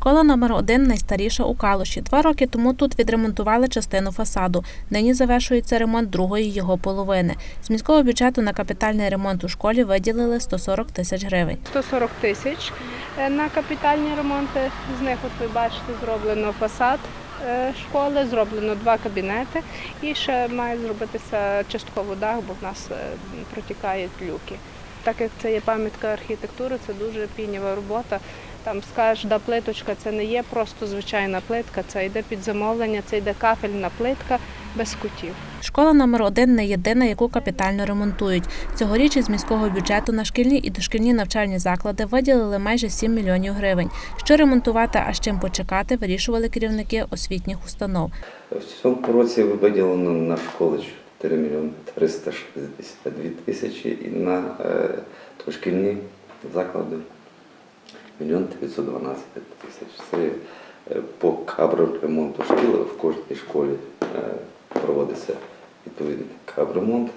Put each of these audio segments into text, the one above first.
Школа номер 1 найстаріша у Калуші. Два роки тому тут відремонтували частину фасаду. Нині завершується ремонт другої його половини. З міського бюджету на капітальний ремонт у школі виділили 140 тисяч гривень. 140 тисяч е, на капітальні ремонти. З них, от ви бачите, зроблено фасад е, школи, зроблено два кабінети і ще має зробитися частково дах, бо в нас е, протікають люки. Так як це є пам'ятка архітектури, це дуже пінява робота. Там скажда плиточка це не є просто звичайна плитка, це йде під замовлення, це йде кафельна плитка без кутів. Школа номер 1 не єдина, яку капітально ремонтують. Цьогоріч із міського бюджету на шкільні і дошкільні навчальні заклади виділили майже 7 мільйонів гривень. Що ремонтувати, а з чим почекати, вирішували керівники освітніх установ. В цьому році виділено на школи 4 мільйони 362 тисячі і на е, дошкільні заклади мільйон 912 тисяч. Це е, по кабремонту шкіл в кожній школі е, проводиться відповідний кабремонт.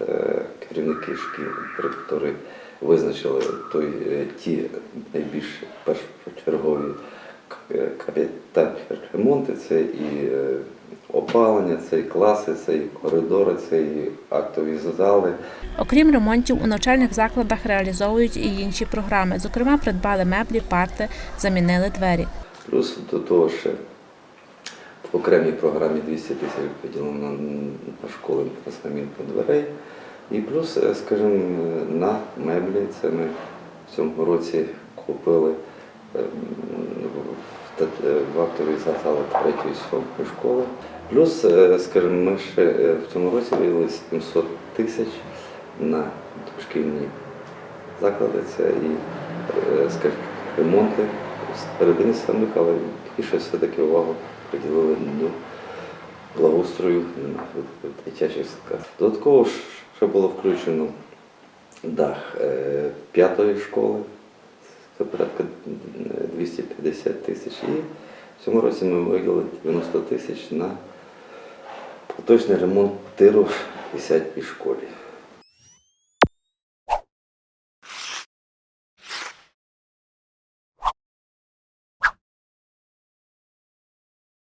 Керівники шкіл, директори визначили той, ті найбільш першочергові капітальні ремонти. Це і опалення, це і класи, це і коридори, це і актові зали. Окрім ремонтів, у навчальних закладах реалізовують і інші програми. Зокрема, придбали меблі, парти, замінили двері. Плюс до того ще в окремій програмі 200 тисяч виділено на, школи на замінку дверей. І плюс, е, скажімо, на меблі це ми в цьому році купили в актовій залі третьої сьомої школи. Плюс, е, скажімо, ми ще е, в цьому році виділили 700 тисяч на дошкільні заклади. Це і, е, скажімо, ремонти всередині самих, але більше все-таки увагу приділили до благоустрою дитячих садках. Додатково ще було включено дах п'ятої школи, це порядка е, 250 тисяч. І в цьому році ми виділили 90 тисяч на поточний ремонт тиру в 10-й школі.